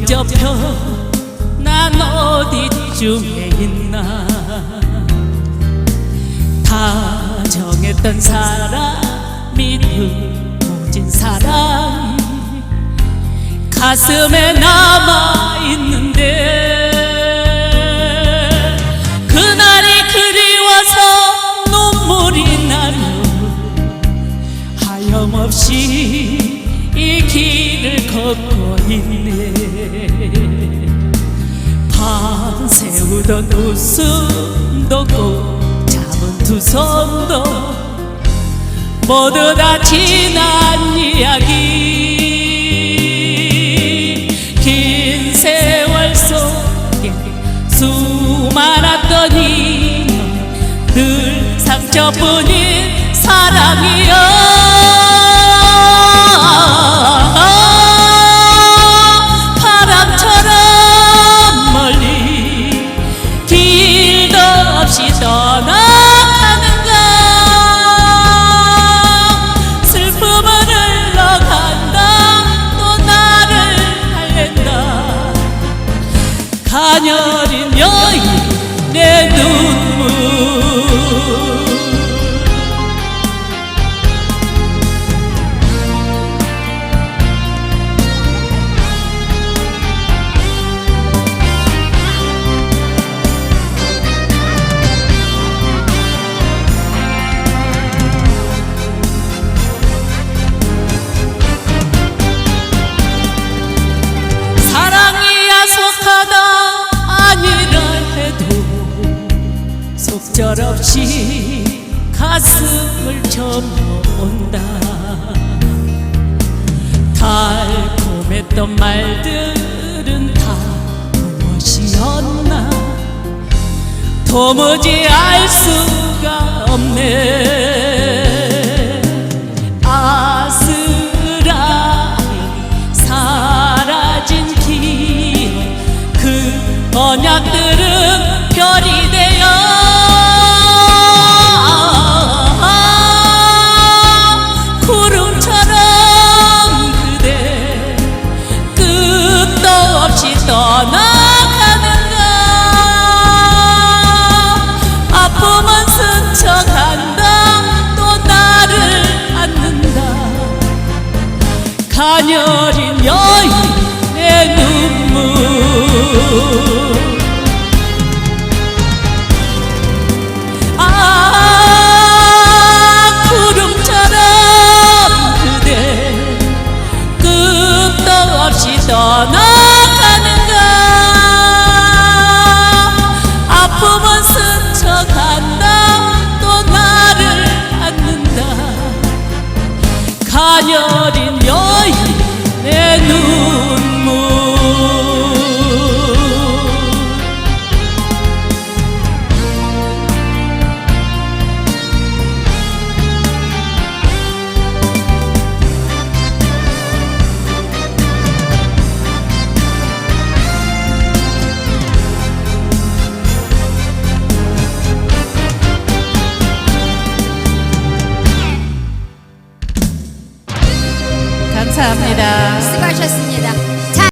역접혀 난 어디쯤에 있나? 다 정했던 사람이 눈모진 사랑이 가슴에 남아있는데 그날이 그리워서 눈물이 나요 하염없이 이 길을 걷고 있네 밤새우던 웃음도 꼭 잡은 두 손도 모두 다 지난 이야기. 긴 세월 속에 수많았던 인연 늘 상처뿐인 절없이 가슴을 접어온다. 달콤했던 말들은 다 무엇이었나? 도무지 알 수가 없네 가녀린 여인의 눈물. 아 구름처럼 그대 끝도 없이 떠나가는가 아픔은 스쳐간다 또 나를 안는다. 가녀린 여 감사합니다. 수고하셨습니다.